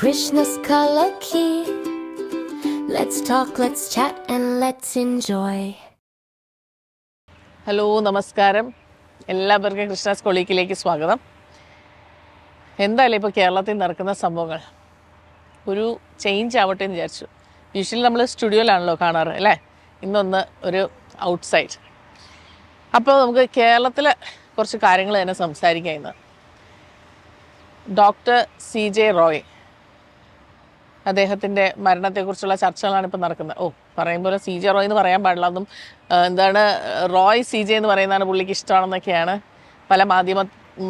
Krishna's color key. Let's talk, let's chat, and let's enjoy. Hello നമസ്കാരം. എല്ലാവർക്കും കൃഷ്ണാസ് കൊളീക്കിലേക്ക് സ്വാഗതം. എന്തായാലും ഇപ്പോൾ കേരളത്തിൽ നടക്കുന്ന സംഭവങ്ങൾ ഒരു ചേഞ്ച് ആവട്ടെ എന്ന് വിചാരിച്ചു. യൂഷ്വലി നമ്മൾ സ്റ്റുഡിയോയിലാണല്ലോ കാണാറ് അല്ലേ? ഇന്നൊന്ന് ഒരു ഔട്ട്സൈഡ് അപ്പോൾ നമുക്ക് കേരളത്തിലെ കുറച്ച് കാര്യങ്ങൾ തന്നെ സംസാരിക്കാം ഇന്ന്. ഡോക്ടർ സി ജെ റോയ് അദ്ദേഹത്തിന്റെ മരണത്തെക്കുറിച്ചുള്ള ചർച്ചകളാണ് ഇപ്പോൾ നടക്കുന്നത്. ഓ പറയുമ്പോൾ സി ജെ റോയ് എന്ന് പറയാൻ പാടില്ല. അതും എന്താണ് റോയ് സി ജെ എന്ന് പറയുന്നതാണ് പുള്ളിക്ക് ഇഷ്ടമാണെന്നൊക്കെയാണ് പല മാധ്യമ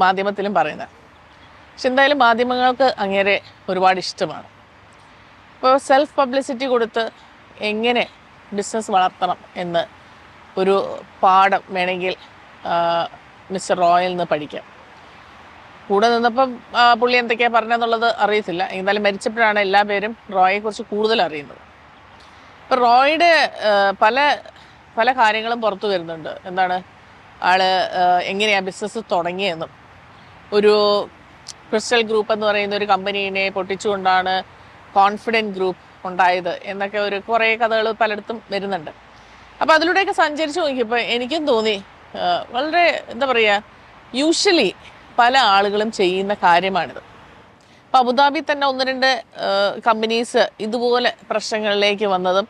മാധ്യമത്തിലും പറയുന്നത്. പക്ഷെ എന്തായാലും മാധ്യമങ്ങൾക്ക് അങ്ങേരെ ഒരുപാട് ഇഷ്ടമാണ്. ഇപ്പോൾ സെൽഫ് പബ്ലിസിറ്റി കൊടുത്ത് എങ്ങനെ ബിസിനസ് വളർത്തണം എന്ന് ഒരു പാഠം വേണമെങ്കിൽ മിസ്റ്റർ റോയിൽ നിന്ന് പഠിക്കാം. കൂടെ നിന്നപ്പം പുള്ളി എന്തൊക്കെയാണ് പറഞ്ഞതെന്നുള്ളത് അറിയത്തില്ല. എന്തായാലും മരിച്ചപ്പോഴാണ് എല്ലാ പേരും റോയെക്കുറിച്ച് കൂടുതൽ അറിയുന്നത്. ഇപ്പം റോയുടെ പല പല കാര്യങ്ങളും പുറത്തു വരുന്നുണ്ട്. എന്താണ്? ആൾ എങ്ങനെയാണ് എങ്ങനെയാ ബിസിനസ് തുടങ്ങിയെന്നും. ഒരു ക്രിസ്റ്റൽ ഗ്രൂപ്പ് എന്ന് പറയുന്ന ഒരു കമ്പനീനെ പൊട്ടിച്ചുകൊണ്ടാണ് കോൺഫിഡന്റ് ഗ്രൂപ്പ് ഉണ്ടായത് എന്നൊക്കെ ഒരു കുറേ കഥകൾ പലയിടത്തും വരുന്നുണ്ട്. അപ്പോൾ അതിലൂടെയൊക്കെ സഞ്ചരിച്ച് നോക്കിയപ്പോൾ എനിക്കും തോന്നി വളരെ എന്താ പറയുക യൂഷ്വലി പല ആളുകളും ചെയ്യുന്ന കാര്യമാണിത്. അപ്പോൾ അബുദാബി തന്നെ ഒന്ന് രണ്ട് കമ്പനീസ് ഇതുപോലെ പ്രശ്നങ്ങളിലേക്ക് വന്നതും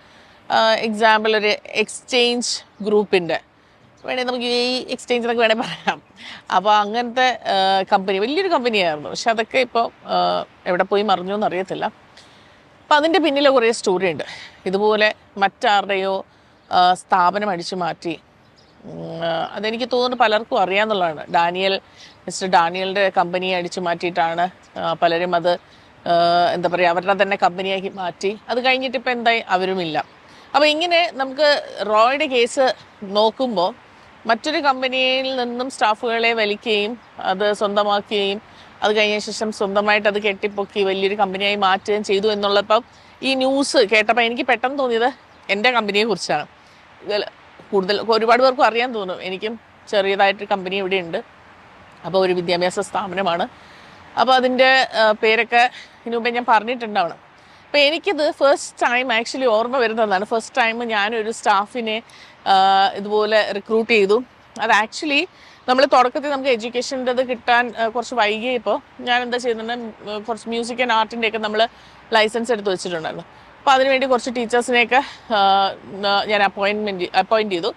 എക്സാമ്പിൾ ഒരു എക്സ്ചേഞ്ച് ഗ്രൂപ്പിന്റെ വേണേൽ നമുക്ക് ഈ എക്സ്ചേഞ്ച് എന്നൊക്കെ വേണേൽ പറയാം. അപ്പോൾ അങ്ങനത്തെ കമ്പനി വലിയൊരു കമ്പനിയായിരുന്നു പക്ഷെ അതൊക്കെ ഇപ്പോൾ എവിടെ പോയി മറിഞ്ഞു എന്ന് അറിയത്തില്ല അപ്പം അതിന്റെ പിന്നിൽ കുറേ സ്റ്റോറി ഉണ്ട്. ഇതുപോലെ മറ്റാരുടെയോ സ്ഥാപനം അടിച്ചു മാറ്റി. അതെനിക്ക് തോന്നുന്നു പലർക്കും അറിയാമെന്നുള്ളതാണ് ഡാനിയൽ മിസ്റ്റർ ഡാനിയലിന്റെ കമ്പനി അടിച്ചു മാറ്റിയിട്ടാണ് പലരും അത് എന്താ പറയുക അവരുടെ തന്നെ കമ്പനിയാക്കി മാറ്റി. അത് കഴിഞ്ഞിട്ട് ഇപ്പം എന്തായി? അവരുമില്ല. അപ്പോൾ ഇങ്ങനെ നമുക്ക് റോയുടെ കേസ് നോക്കുമ്പോൾ മറ്റൊരു കമ്പനിയിൽ നിന്നും സ്റ്റാഫുകളെ വലിക്കുകയും അത് സ്വന്തമാക്കുകയും അത് കഴിഞ്ഞ ശേഷം സ്വന്തമായിട്ട് അത് കെട്ടിപ്പൊക്കി വലിയൊരു കമ്പനിയായി മാറ്റുകയും ചെയ്തു എന്നുള്ളപ്പം ഈ ന്യൂസ് കേട്ടപ്പോൾ എനിക്ക് പെട്ടെന്ന് തോന്നിയത് എന്റെ കമ്പനിയെ കുറിച്ചാണ്. കൂടുതൽ ഒരുപാട് പേർക്കും അറിയാൻ തോന്നും. എനിക്കും ചെറിയതായിട്ട് കമ്പനി ഇവിടെ ഉണ്ട്. അപ്പോൾ ഒരു വിദ്യാഭ്യാസ സ്ഥാപനമാണ്. അപ്പോൾ അതിന്റെ പേരൊക്കെ ഇതിനു മുമ്പേ ഞാൻ പറഞ്ഞിട്ടുണ്ടാവണം. അപ്പോൾ എനിക്കിത് ഫസ്റ്റ് ടൈം ആക്ച്വലി ഓർമ്മ വരുന്നതാണ്. ഫസ്റ്റ് ടൈം ഞാനൊരു സ്റ്റാഫിനെ ഇതുപോലെ റിക്രൂട്ട് ചെയ്തു. അത് ആക്ച്വലി നമ്മൾ തുടക്കത്തിൽ നമുക്ക് എഡ്യൂക്കേഷന്റെ അത് കിട്ടാൻ കുറച്ച് വൈകിയപ്പോൾ ഞാൻ എന്താ ചെയ്യുന്നുണ്ട് കുറച്ച് മ്യൂസിക് ആൻഡ് ആർട്ടിന്റെയൊക്കെ നമ്മൾ ലൈസൻസ് എടുത്ത് വെച്ചിട്ടുണ്ടായിരുന്നു. അപ്പോൾ അതിനുവേണ്ടി കുറച്ച് ടീച്ചേഴ്സിനെയൊക്കെ ഞാൻ അപ്പോയിൻമെന്റ് അപ്പോയിന്റ് ചെയ്തു.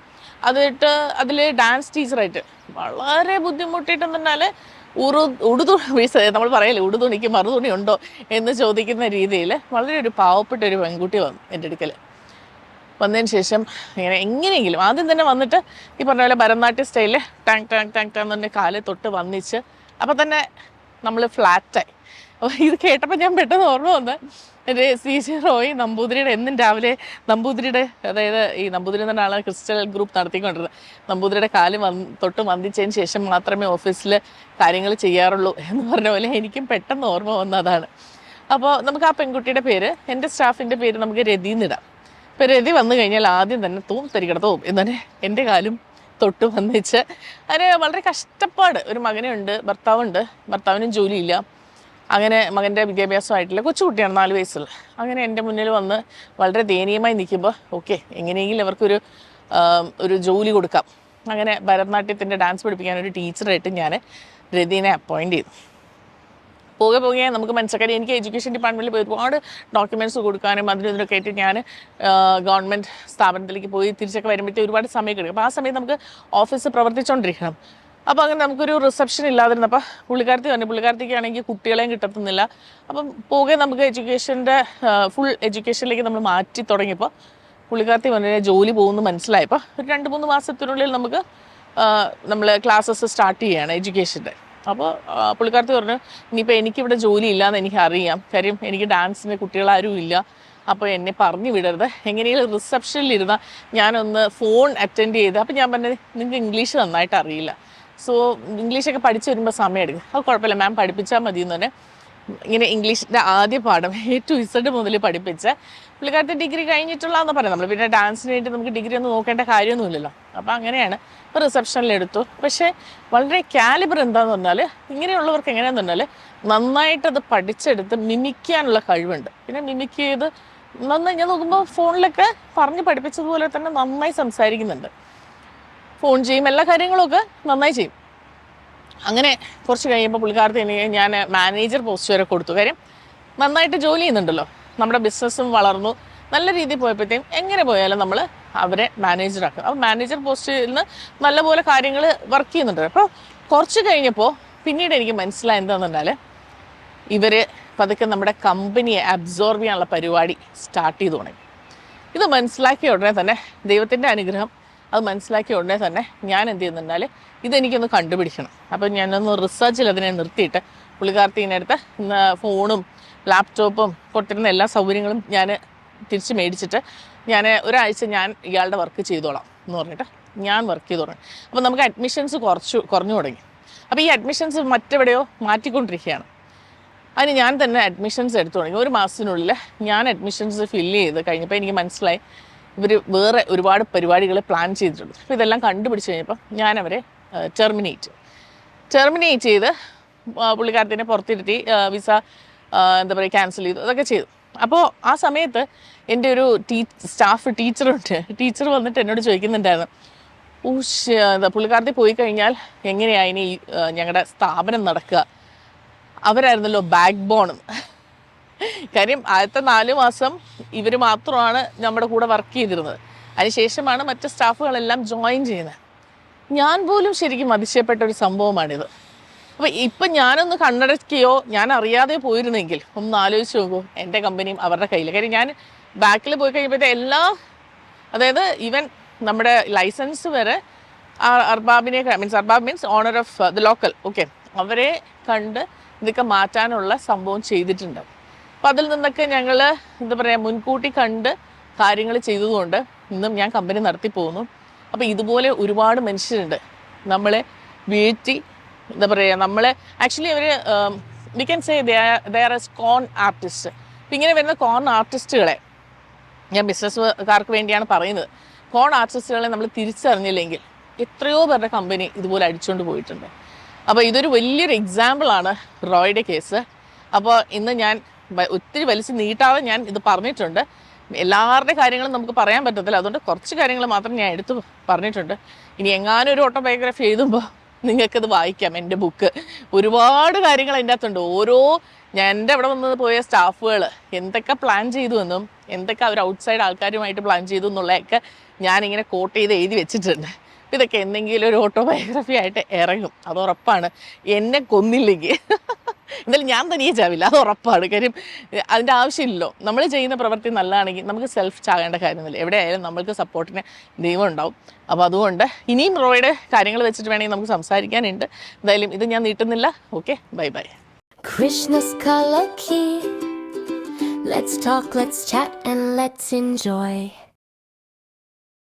അതിട്ട് അതിൽ ഡാൻസ് ടീച്ചറായിട്ട്. വളരെ ബുദ്ധിമുട്ടിയിട്ടെന്ന് പറഞ്ഞാൽ ഉറു ഉടുതു നമ്മൾ പറയല്ലേ ഉടുതുണിക്ക് മറുതുണി ഉണ്ടോ എന്ന് ചോദിക്കുന്ന രീതിയിൽ വളരെ ഒരു പാവപ്പെട്ട ഒരു പെൺകുട്ടി വന്നു എന്റെ അടുക്കൽ വന്നതിന് ശേഷം ഇങ്ങനെ എങ്ങനെയെങ്കിലും ആദ്യം തന്നെ വന്നിട്ട് ഈ പറഞ്ഞ പോലെ ഭരതനാട്യ സ്റ്റൈലിൽ ടാങ് ടാങ് ടാങ് ടാങ് എന്ന് പറഞ്ഞ കാൽ തൊട്ട് വന്നിച്ച് അപ്പം തന്നെ നമ്മൾ ഫ്ലാറ്റായി. അപ്പോൾ ഇത് കേട്ടപ്പോൾ ഞാൻ പെട്ടെന്ന് ഓർമ്മ വന്ന് എന്റെ സി ജി റോയ് നമ്പൂതിരിയുടെ എന്നും രാവിലെ നമ്പൂതിരിയുടെ അതായത് ഈ നമ്പൂതിരി എന്ന ആളെ ക്രിസ്റ്റൽ ഗ്രൂപ്പ് നടത്തിക്കൊണ്ടിരുന്നത്. നമ്പൂതിരിയുടെ കാൽ തൊട്ട് വന്ദിച്ചതിന് ശേഷം മാത്രമേ ഓഫീസിൽ കാര്യങ്ങൾ ചെയ്യാറുള്ളൂ എന്ന് പറഞ്ഞ പോലെ എനിക്കും പെട്ടെന്ന് ഓർമ്മ വന്നതാണ് അപ്പോൾ നമുക്ക് ആ പെൺകുട്ടിയുടെ പേര് എന്റെ സ്റ്റാഫിന്റെ പേര് നമുക്ക് രതി എന്നിടാം ഇപ്പം രതി വന്നു കഴിഞ്ഞാൽ ആദ്യം തന്നെ തൂം തരികട എന്ന് എന്നെ എന്റെ കാലും തൊട്ട് വന്നിച്ച് അതിന് വളരെ കഷ്ടപ്പാട്. ഒരു മകനുണ്ട് ഭർത്താവുണ്ട്. ഭർത്താവിനും ജോലിയില്ല. അങ്ങനെ മകന്റെ വിദ്യാഭ്യാസമായിട്ടില്ല. കൊച്ചുകുട്ടിയാണ് നാല് വയസ്സുള്ള അങ്ങനെ എന്റെ മുന്നിൽ വന്ന് വളരെ ദയനീയമായി നിൽക്കുമ്പോൾ ഓക്കെ എങ്ങനെയെങ്കിലും അവർക്കൊരു ഒരു ജോലി കൊടുക്കാം. അങ്ങനെ ഭരതനാട്യത്തിന്റെ ഡാൻസ് പഠിപ്പിക്കാൻ ഒരു ടീച്ചറായിട്ട് ഞാൻ രതീനെ അപ്പോയിന്റ് ചെയ്തു. പോകെ പോകെ നമുക്ക് മനസ്സിലാക്കാൻ എനിക്ക് എഡ്യൂക്കേഷൻ ഡിപ്പാർട്ട്മെന്റിൽ പോയി ഒരുപാട് ഡോക്യുമെന്റ്സ് കൊടുക്കാനും അതിനും ഇതിനൊക്കെ ആയിട്ട് ഞാൻ ഗവൺമെന്റ് സ്ഥാപനത്തിലേക്ക് പോയി തിരിച്ചൊക്കെ വരുമ്പോഴത്തേക്ക് ഒരുപാട് സമയം കിട്ടും അപ്പോൾ ആ സമയത്ത് നമുക്ക് ഓഫീസ് പ്രവർത്തിച്ചുകൊണ്ടിരിക്കണം അപ്പോൾ അങ്ങനെ നമുക്കൊരു റിസപ്ഷൻ ഇല്ലാതിരുന്നപ്പോൾ പുള്ളിക്കാരത്തി പറഞ്ഞു പുള്ളിക്കാരത്തിക്ക് ആണെങ്കിൽ കുട്ടികളെയും കിട്ടത്തുന്നില്ല. അപ്പം പോകെ നമുക്ക് എഡ്യൂക്കേഷന്റെ ഫുൾ എഡ്യൂക്കേഷനിലേക്ക് നമ്മൾ മാറ്റി തുടങ്ങിയപ്പോൾ പുള്ളിക്കാരത്തി പറഞ്ഞു ജോലി പോകുന്നു മനസ്സിലായപ്പോൾ ഒരു രണ്ട് മൂന്ന് മാസത്തിനുള്ളിൽ നമുക്ക് നമ്മൾ ക്ലാസ്സസ് സ്റ്റാർട്ട് ചെയ്യുകയാണ് എഡ്യൂക്കേഷന്റെ. അപ്പോൾ പുള്ളിക്കാരത്തി പറഞ്ഞു ഇനിയിപ്പോൾ എനിക്കിവിടെ ജോലി ഇല്ലയെന്ന് എനിക്ക് അറിയാം. കാര്യം എനിക്ക് ഡാൻസിന് കുട്ടികളാരും ഇല്ല. അപ്പോൾ എന്നെ പറഞ്ഞു വിടരുത്. എങ്ങനെയും റിസപ്ഷനിൽ ഇരുന്ന ഞാനൊന്ന് ഫോൺ അറ്റൻഡ് ചെയ്ത്. അപ്പോൾ ഞാൻ പറഞ്ഞത് നിങ്ങൾക്ക് ഇംഗ്ലീഷ് നന്നായിട്ട് അറിയില്ല. സോ ഇംഗ്ലീഷൊക്കെ പഠിച്ചു വരുമ്പോൾ സമയമെടുക്കും. അത് കുഴപ്പമില്ല മാം പഠിപ്പിച്ചാൽ മതി എന്ന് തന്നെ. ഇങ്ങനെ ഇംഗ്ലീഷിന്റെ ആദ്യ പാഠം എ ടു ഇസഡ് മുതൽ പഠിപ്പിച്ച് പുള്ളിക്കാരത്തെ ഡിഗ്രി കഴിഞ്ഞിട്ടുള്ളതെന്ന് പറയാം. നമ്മൾ പിന്നെ ഡാൻസിന് വേണ്ടി നമുക്ക് ഡിഗ്രി ഒന്നും നോക്കേണ്ട കാര്യമൊന്നുമില്ലല്ലോ അപ്പോൾ അങ്ങനെയാണ്. ഇപ്പോൾ റിസപ്ഷനിൽ എടുത്തു. പക്ഷേ വളരെ കാലിബർ എന്താന്ന് പറഞ്ഞാൽ ഇങ്ങനെയുള്ളവർക്ക് എങ്ങനെയാന്ന് പറഞ്ഞാൽ നന്നായിട്ടത് പഠിച്ചെടുത്ത് മിമിക്കാനുള്ള കഴിവുണ്ട്. പിന്നെ മിമിക്ക് ചെയ്ത് നന്നായി ഞാൻ നോക്കുമ്പോൾ ഫോണിലൊക്കെ പറഞ്ഞ് പഠിപ്പിച്ചതുപോലെ തന്നെ നന്നായി സംസാരിക്കുന്നുണ്ട്. ഫോൺ ചെയ്യും എല്ലാ കാര്യങ്ങളും ഒക്കെ നന്നായി ചെയ്യും. അങ്ങനെ കുറച്ച് കഴിയുമ്പോൾ പുള്ളിക്കാരത്തെ എനിക്ക് ഞാൻ മാനേജർ പോസ്റ്റ് വരെ കൊടുത്തു. കാര്യം നന്നായിട്ട് ജോലി ചെയ്യുന്നുണ്ടല്ലോ. നമ്മുടെ ബിസിനസ്സും വളർന്നു. നല്ല രീതിയിൽ പോയപ്പോഴത്തേക്കും എങ്ങനെ പോയാലും നമ്മൾ അവരെ മാനേജറാക്കും അപ്പോൾ മാനേജർ പോസ്റ്റിൽ നിന്ന് നല്ലപോലെ കാര്യങ്ങൾ വർക്ക് ചെയ്യുന്നുണ്ട്. അപ്പോൾ കുറച്ച് കഴിഞ്ഞപ്പോൾ പിന്നീട് എനിക്ക് മനസ്സിലായി എന്താണെന്നുണ്ടാൽ ഇവർ പതുക്കെ നമ്മുടെ കമ്പനിയെ അബ്സോർബ് ചെയ്യാനുള്ള പരിപാടി സ്റ്റാർട്ട് ചെയ്തു തുടങ്ങി. ഇത് മനസ്സിലാക്കിയ ഉടനെ തന്നെ ദൈവത്തിന്റെ അനുഗ്രഹം അത് മനസ്സിലാക്കിയ ഉടനെ തന്നെ ഞാൻ എന്ത് ചെയ്യുന്നുണ്ടാൽ ഇതെനിക്കൊന്ന് കണ്ടുപിടിക്കണം. അപ്പം ഞാനൊന്ന് റിസർച്ചിൽ അതിനെ നിർത്തിയിട്ട് പുള്ളിക്കാർത്തീനടുത്ത് ഫോണും ലാപ്ടോപ്പും കൊട്ടിരുന്ന എല്ലാ സൗകര്യങ്ങളും ഞാൻ തിരിച്ച് മേടിച്ചിട്ട് ഞാൻ ഒരാഴ്ച ഞാൻ ഇയാളുടെ വർക്ക് ചെയ്തോളാം എന്ന് പറഞ്ഞിട്ട് ഞാൻ വർക്ക് ചെയ്തു തുടങ്ങി. അപ്പോൾ നമുക്ക് അഡ്മിഷൻസ് കുറച്ചു കുറഞ്ഞു തുടങ്ങി. അപ്പോൾ ഈ അഡ്മിഷൻസ് മറ്റെവിടെയോ മാറ്റിക്കൊണ്ടിരിക്കുകയാണ്. അതിന് ഞാൻ തന്നെ അഡ്മിഷൻസ് എടുത്തു തുടങ്ങി. ഒരു മാസത്തിനുള്ളിൽ ഞാൻ അഡ്മിഷൻസ് ഫില്ല് ചെയ്ത് കഴിഞ്ഞപ്പോൾ എനിക്ക് മനസ്സിലായി ഇവർ വേറെ ഒരുപാട് പരിപാടികൾ പ്ലാൻ ചെയ്തിട്ടുണ്ട്. അപ്പോൾ ഇതെല്ലാം കണ്ടുപിടിച്ച് കഴിഞ്ഞപ്പോൾ ഞാൻ അവരെ ടെർമിനേറ്റ് ടെർമിനേറ്റ് ചെയ്ത് പുള്ളിക്കാരത്തിനെ പുറത്തിരുത്തി വിസ എന്താ പറയുക ക്യാൻസൽ ചെയ്തു. അതൊക്കെ ചെയ്തു. അപ്പോൾ ആ സമയത്ത് എന്റെ ഒരു ടീ സ്റ്റാഫ് ടീച്ചറുണ്ട്. ടീച്ചർ വന്നിട്ട് എന്നോട് ചോദിക്കുന്നുണ്ടായിരുന്നു ഊഷ് എന്താ പുള്ളിക്കാരത്തി പോയി കഴിഞ്ഞാൽ എങ്ങനെയാണ് ഇനി ഞങ്ങളുടെ സ്ഥാപനം നടക്കുക? അവരായിരുന്നല്ലോ ബാക്ക് ബോൺ കാര്യം ആദ്യത്തെ നാല് മാസം ഇവർ മാത്രമാണ് നമ്മുടെ കൂടെ വർക്ക് ചെയ്തിരുന്നത്. അതിനുശേഷമാണ് മറ്റ് സ്റ്റാഫുകളെല്ലാം ജോയിൻ ചെയ്യുന്നത്. ഞാൻ പോലും ശരിക്കും അതിശയപ്പെട്ട ഒരു സംഭവമാണിത്. അപ്പോൾ ഇപ്പം ഞാനൊന്ന് കണ്ണടക്കുകയോ ഞാൻ അറിയാതെ പോയിരുന്നെങ്കിൽ ഒന്ന് ആലോചിച്ച് നോക്കൂ എന്റെ കമ്പനിയും അവരുടെ കയ്യിൽ കാര്യം ഞാൻ ബാക്കിൽ പോയി കഴിയുമ്പോഴത്തെ എല്ലാ അതായത് ഈവൻ നമ്മുടെ ലൈസൻസ് വരെ അർബാബിനെ means അർബാബ് means owner of the local okay അവരെ കണ്ട് ഇതൊക്കെ മാറ്റാനുള്ള സംഭവം ചെയ്തിട്ടുണ്ട്. അപ്പം അതിൽ നിന്നൊക്കെ ഞങ്ങൾ എന്താ പറയുക മുൻകൂട്ടി കണ്ട് കാര്യങ്ങൾ ചെയ്തതുകൊണ്ട് ഇന്നും ഞാൻ കമ്പനി നടത്തി പോകുന്നു. അപ്പോൾ ഇതുപോലെ ഒരുപാട് മനുഷ്യരുണ്ട്. നമ്മളെ വീഴ്ത്തി എന്താ പറയുക നമ്മളെ actually our we can say there's con artist അപ്പം ഇങ്ങനെ വരുന്ന കോൺ ആർട്ടിസ്റ്റുകളെ ഞാൻ ബിസിനസ്സുകാർക്ക് വേണ്ടിയാണ് പറയുന്നത്. കോൺ ആർട്ടിസ്റ്റുകളെ നമ്മൾ തിരിച്ചറിഞ്ഞില്ലെങ്കിൽ എത്രയോ പേരുടെ കമ്പനി ഇതുപോലെ അടിച്ചുകൊണ്ട് പോയിട്ടുണ്ട്. അപ്പോൾ ഇതൊരു വലിയൊരു എക്സാമ്പിളാണ് റോയുടെ കേസ് അപ്പോൾ ഇന്ന് ഞാൻ ഒത്തിരി വലിച്ചു നീട്ടാതെ ഞാൻ ഇത് പറഞ്ഞിട്ടുണ്ട്. എല്ലാവരുടെ കാര്യങ്ങളും നമുക്ക് പറയാൻ പറ്റത്തില്ല. അതുകൊണ്ട് കുറച്ച് കാര്യങ്ങൾ മാത്രം ഞാൻ എടുത്തു പറഞ്ഞിട്ടുണ്ട്. ഇനി എങ്ങാനും ഒരു ഓട്ടോബയോഗ്രഫി എഴുതുമ്പോൾ നിങ്ങൾക്കത് വായിക്കാം എന്റെ ബുക്ക്. ഒരുപാട് കാര്യങ്ങൾ അതിന്റെ അകത്തുണ്ട്. ഓരോ ഞാൻ എന്റെ അവിടെ വന്നത് പോയ സ്റ്റാഫുകൾ എന്തൊക്കെ പ്ലാൻ ചെയ്തു എന്നും എന്തൊക്കെ അവർ ഔട്ട്സൈഡ് ആൾക്കാരുമായിട്ട് പ്ലാൻ ചെയ്തു എന്നുള്ളതൊക്കെ ഞാനിങ്ങനെ കോട്ട് ചെയ്ത് എഴുതി വെച്ചിട്ടുണ്ട്. ഇതൊക്കെ എന്തെങ്കിലും ഒരു ഓട്ടോബയോഗ്രഫി ആയിട്ട് ഇറങ്ങും. അത് ഉറപ്പാണ്. എന്നെ കൊന്നില്ലെങ്കിൽ. എന്തായാലും ഞാൻ തനിയെ ചാവില്ല അത് ഉറപ്പാണ്. കാര്യം അതിന്റെ ആവശ്യമില്ലല്ലോ. നമ്മൾ ചെയ്യുന്ന പ്രവൃത്തി നല്ലതാണെങ്കിൽ നമുക്ക് സെൽഫ് ചാകേണ്ട കാര്യമൊന്നുമില്ല. എവിടെയായാലും നമ്മൾക്ക് സപ്പോർട്ടിന് ദൈവം ഉണ്ടാവും. അപ്പോൾ അതുകൊണ്ട് ഇനിയും റോയുടെ കാര്യങ്ങൾ വെച്ചിട്ട് വേണമെങ്കിൽ നമുക്ക് സംസാരിക്കാനുണ്ട്. എന്തായാലും ഇത് ഞാൻ നീട്ടുന്നില്ല. Okay. Bye bye. Krishna's color key. Let's talk, let's chat, and let's enjoy.